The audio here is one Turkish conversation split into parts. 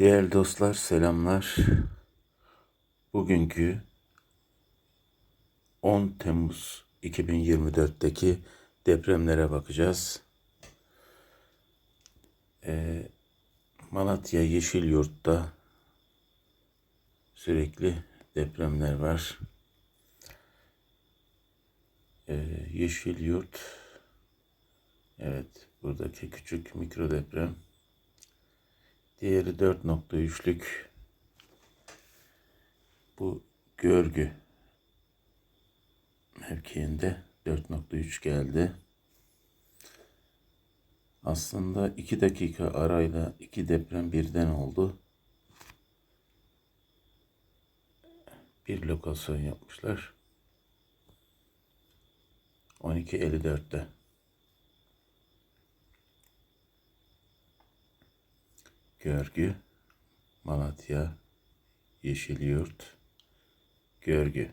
Değerli dostlar selamlar. Bugünkü 10 Temmuz 2024'teki depremlere bakacağız. Ee, Malatya Yeşilyurt'ta sürekli depremler var. Ee, Yeşilyurt evet buradaki küçük mikro deprem Diğeri 4.3'lük. Bu görgü mevkiinde 4.3 geldi. Aslında 2 dakika arayla iki deprem birden oldu. Bir lokasyon yapmışlar. 12.54'te. Görgü, Malatya, Yeşilyurt, Görgü.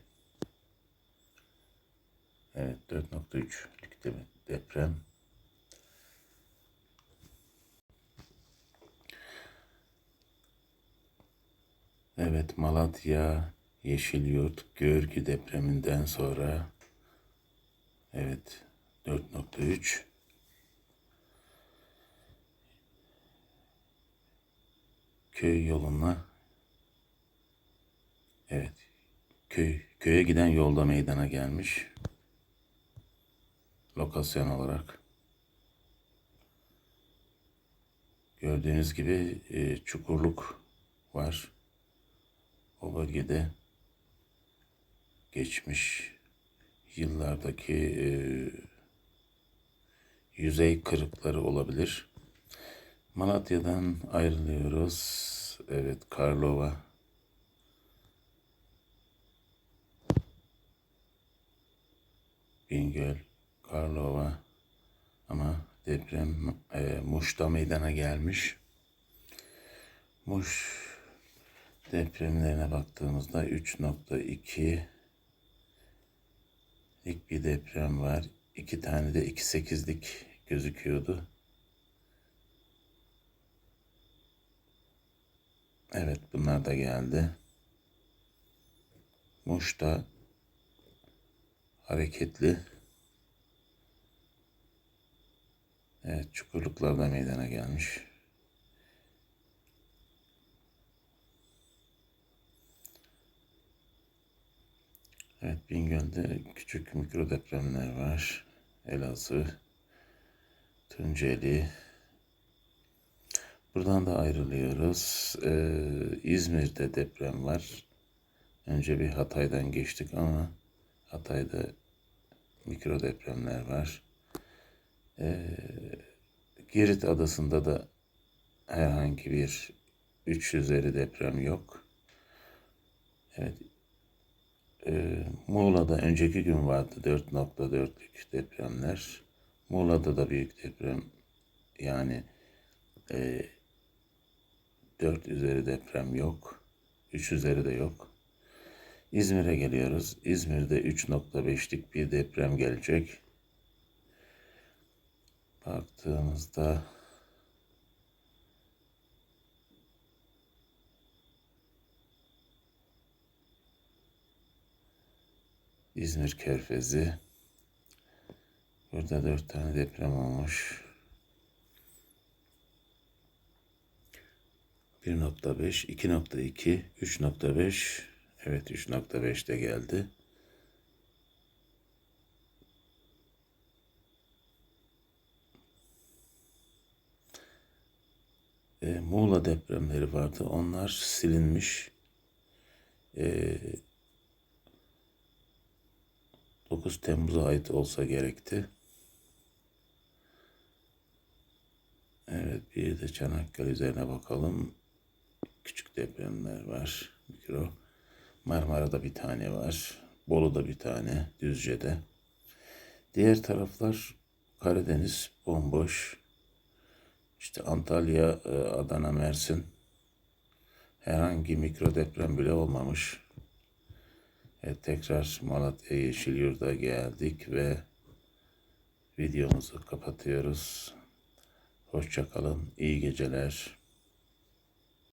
Evet 4.3'lük de- deprem. Evet Malatya, Yeşilyurt, Görgü depreminden sonra evet 4.3 köy yoluna evet köy köye giden yolda meydana gelmiş. Lokasyon olarak. Gördüğünüz gibi e, çukurluk var. O bölgede geçmiş yıllardaki e, yüzey kırıkları olabilir. Malatya'dan ayrılıyoruz. Evet, Karlova. Bingöl, Karlova. Ama deprem e, Muş'ta meydana gelmiş. Muş depremlerine baktığımızda 3.2 lik bir deprem var. İki tane de 2.8'lik gözüküyordu. Evet bunlar da geldi. Muş'ta hareketli. Evet çukurluklar da meydana gelmiş. Evet Bingöl'de küçük mikro depremler var. Elazığ, Tunceli, Buradan da ayrılıyoruz. Ee, İzmir'de deprem var. Önce bir Hatay'dan geçtik ama Hatay'da mikro depremler var. Ee, Girit Adası'nda da herhangi bir 3 üzeri deprem yok. Evet. Ee, Muğla'da önceki gün vardı 4.4'lük depremler. Muğla'da da büyük deprem yani e, 4 üzeri deprem yok. 3 üzeri de yok. İzmir'e geliyoruz. İzmir'de 3.5'lik bir deprem gelecek. Baktığımızda İzmir Körfezi. Burada dört tane deprem olmuş. 1.5, 2.2, 3.5. Evet 3.5 de geldi. E, Muğla depremleri vardı. Onlar silinmiş. E, 9 Temmuz'a ait olsa gerekti. Evet bir de Çanakkale üzerine bakalım. Küçük depremler var. Mikro. Marmara'da bir tane var. Bolu'da bir tane. Düzce'de. Diğer taraflar Karadeniz bomboş. İşte Antalya, e, Adana, Mersin herhangi mikro deprem bile olmamış. Evet, tekrar Malatya Yeşilyurt'a geldik ve videomuzu kapatıyoruz. Hoşçakalın, iyi geceler.